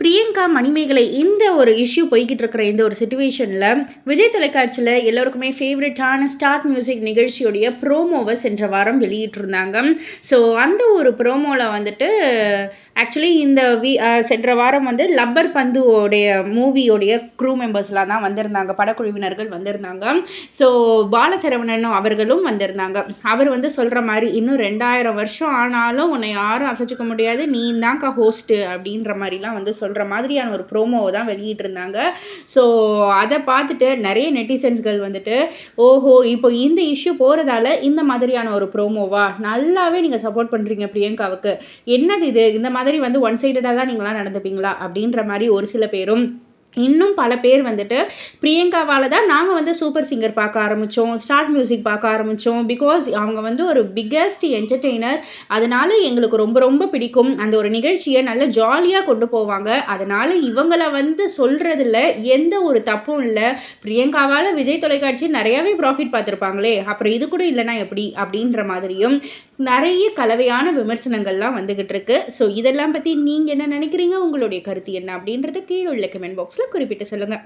பிரியங்கா மணிமேகலை இந்த ஒரு இஷ்யூ போய்கிட்டு இருக்கிற இந்த ஒரு சுச்சுவேஷனில் விஜய் தொலைக்காட்சியில் எல்லோருக்குமே ஃபேவரட்டான ஸ்டார்ட் மியூசிக் நிகழ்ச்சியுடைய ப்ரோமோவை சென்ற வாரம் வெளியிட்டிருந்தாங்க. ஸோ அந்த ஒரு ப்ரோமோவில் வந்துட்டு ஆக்சுவலி இந்த வீ சென்ற வாரம் வந்து லப்பர் பந்துவோடைய மூவியோடைய க்ரூ மெம்பர்ஸ்லாம் தான் வந்திருந்தாங்க. படக்குழுவினர்கள் வந்திருந்தாங்க. ஸோ பாலசரவணன் அவர்களும் வந்திருந்தாங்க. அவர் வந்து சொல்கிற மாதிரி இன்னும் ரெண்டாயிரம் வருஷம் ஆனாலும் உன்னை யாரும் அசைச்சிக்க முடியாது. நீ தான்க்கா ஹோஸ்ட்டு அப்படின்ற மாதிரிலாம் வந்து சொல் சொல்கிற மாதிரியான ஒரு ப்ரோமோவை தான் வெளியிட்டிருந்தாங்க. ஸோ அதை பார்த்துட்டு நிறைய நெட்டிசன்ஸ்கள் வந்துட்டு ஓஹோ இப்போ இந்த இஷ்யூ போகிறதால இந்த மாதிரியான ஒரு ப்ரோமோவா நல்லாவே நீங்கள் சப்போர்ட் பண்ணுறீங்க பிரியங்காவுக்கு. என்னது இது? இந்த மாதிரி வந்து ஒன் சைடடாக தான் நீங்களாம் நடந்துப்பீங்களா? அப்படின்ற மாதிரி ஒரு சில பேரும் இன்னும் பல பேர் வந்துட்டு பிரியங்காவால் தான் நாங்கள் வந்து சூப்பர் சிங்கர் பார்க்க ஆரம்பித்தோம் ஸ்டார்ட் மியூசிக் பார்க்க ஆரம்பித்தோம் பிகாஸ் அவங்க வந்து ஒரு பிக்கஸ்ட் என்டர்டெய்னர் அதனால் எங்களுக்கு ரொம்ப ரொம்ப பிடிக்கும். அந்த ஒரு நிகழ்ச்சியை நல்ல ஜாலியாக கொண்டு போவாங்க. அதனால் இவங்களை வந்து சொல்கிறதுல எந்த ஒரு தப்பும் இல்லை. பிரியங்காவால் விஜய் தொலைக்காட்சி நிறையாவே ப்ராஃபிட் பார்த்துருப்பாங்களே அப்புறம் இது கூட இல்லைனா எப்படி? அப்படின்ற மாதிரியும் நிறைய கலவையான விமர்சனங்கள்லாம் வந்துக்கிட்டு இருக்கு. ஸோ இதெல்லாம் பற்றி நீங்கள் என்ன நினைக்கிறீங்க? உங்களுடைய கருத்து என்ன? அப்படின்றத கீழே உள்ள கமெண்ட் பாக்ஸ் பாக்ஸில் குறிப்பிட்டு சொல்லுங்கள்